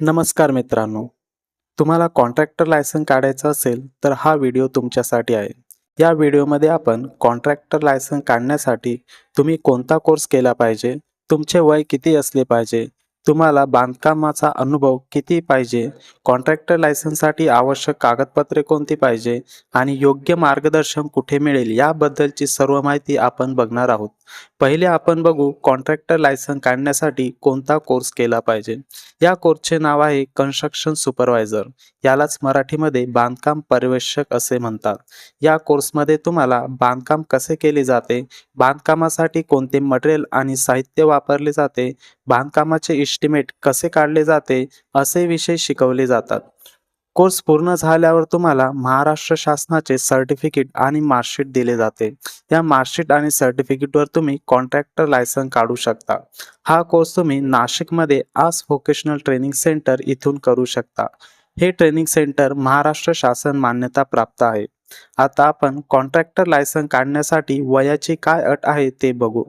नमस्कार मित्रांनो. तुम्हाला कॉन्ट्रॅक्टर लायसन काढायचं असेल तर हा व्हिडिओ तुमच्यासाठी आहे. या व्हिडिओमध्ये आपण कॉन्ट्रॅक्टर लायसन काढण्यासाठी तुम्ही कोणता कोर्स केला पाहिजे? तुमचे वय किती असले पाहिजे? तुम्हाला बांधकामाचा अनुभव किती पाहिजे? कॉन्ट्रॅक्टर लायसनसाठी आवश्यक कागदपत्रे कोणती पाहिजे? आणि योग्य मार्गदर्शन कुठे मिळेल? याबद्दलची सर्व माहिती आपण बघणार आहोत. पहिले आपण बघू कॉन्ट्रॅक्टर लायसन काढण्यासाठी कोणता कोर्स केला पाहिजे. या कोर्सचे नाव आहे कन्स्ट्रक्शन सुपरवायझर यालाच मराठीमध्ये बांधकाम पर्यवेक्षक असे म्हणतात. या कोर्समध्ये तुम्हाला बांधकाम कसे केले जाते बांधकामासाठी कोणते मटेरियल आणि साहित्य वापरले जाते बांधकामाचे इस्टिमेट कसे काढले जाते असे विषय शिकवले जातात. कोर्स पूर्ण झाल्यावर तुम्हाला महाराष्ट्र शासनाचे सर्टिफिकेट आणि मार्कशीट दिले जाते. या मार्कशीट आणि सर्टिफिकेटवर तुम्ही कॉन्ट्रॅक्टर लायसन काढू शकता. हा कोर्स तुम्ही नाशिकमध्ये आस व्होकेशनल ट्रेनिंग सेंटर इथून करू शकता. हे ट्रेनिंग सेंटर महाराष्ट्र शासन मान्यता प्राप्त आहे. आता आपण कॉन्ट्रॅक्टर लायसन काढण्यासाठी वयाची काय अट आहे ते बघू.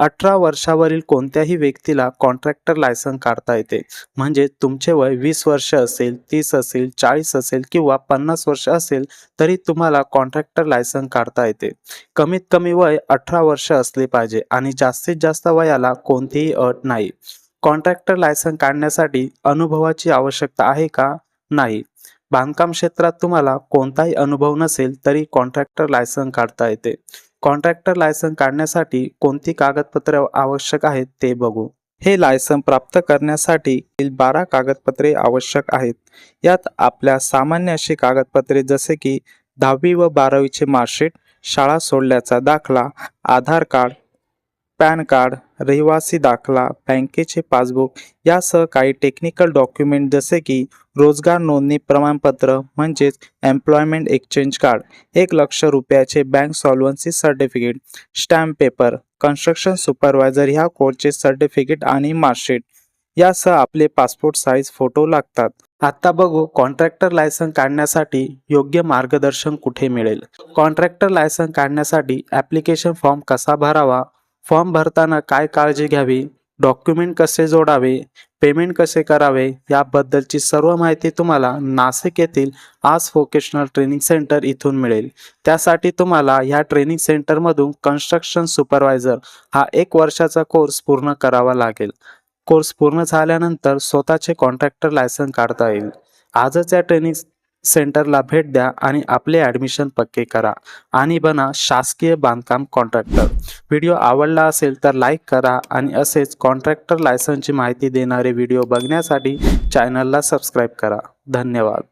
अठरा वर्षावरील कोणत्याही व्यक्तीला कॉन्ट्रॅक्टर लायसन काढता येते. म्हणजे तुमचे वय वीस वर्ष असेल तीस असेल चाळीस असेल किंवा पन्नास वर्ष असेल तरी तुम्हाला कॉन्ट्रॅक्टर लायसन काढता येते. कमीत कमी वय अठरा वर्ष असले पाहिजे आणि जास्तीत जास्त वयाला कोणतीही अट नाही. कॉन्ट्रॅक्टर लायसन काढण्यासाठी अनुभवाची आवश्यकता आहे का? नाही. बांधकाम क्षेत्रात तुम्हाला कोणताही अनुभव नसेल तरी कॉन्ट्रॅक्टर लायसन काढता येते. कॉन्ट्रॅक्टर लायसन काढण्यासाठी कोणती कागदपत्रे आवश्यक आहेत ते बघू. हे लायसन प्राप्त करण्यासाठी बारा कागदपत्रे आवश्यक आहेत. यात आपल्या सामान्य अशी कागदपत्रे जसे की दहावी व बारावीचे मार्कशीट शाळा सोडल्याचा दाखला आधार कार्ड पॅन कार्ड रहिवासी दाखला बँकेचे पासबुक यासह काही टेक्निकल डॉक्युमेंट जसे की रोजगार नोंदणी प्रमाणपत्र म्हणजेच एम्प्लॉयमेंट एक्सचेंज कार्ड एक लक्ष रुपयाचे bank solvency certificate stamp paper construction supervisor ह्या कोर्सचे सर्टिफिकेट आणि मार्कशीट. यासह आपले पासपोर्ट साईज फोटो लागतात. आता बघू कॉन्ट्रॅक्टर लायसन काढण्यासाठी योग्य मार्गदर्शन कुठे मिळेल? कॉन्ट्रॅक्टर लायसन काढण्यासाठी ॲप्लिकेशन फॉर्म कसा भरावा? फॉर्म भरताना काय काळजी घ्यावी? डॉक्युमेंट कसे जोडावे? पेमेंट कसे करावे? याबद्दलची सर्व माहिती तुम्हाला नाशिक येथील आज व्होकेशनल ट्रेनिंग सेंटर इथून मिळेल. त्यासाठी तुम्हाला ह्या ट्रेनिंग सेंटरमधून कन्स्ट्रक्शन सुपरवायझर हा एक वर्षाचा कोर्स पूर्ण करावा लागेल. कोर्स पूर्ण झाल्यानंतर स्वतःचे कॉन्ट्रॅक्टर लायसन काढता येईल. आजच या ट्रेनिंग सेंटरला भेट द्या आणि आपले ॲडमिशन पक्के करा. आणि बना शासकीय बांधकाम कॉन्ट्रॅक्टर. व्हिडिओ आवडला असेल तर लाईक करा आणि असेच कॉन्ट्रॅक्टर लायसनची माहिती देणारे व्हिडिओ बघण्यासाठी चॅनलला सबस्क्राईब करा. धन्यवाद.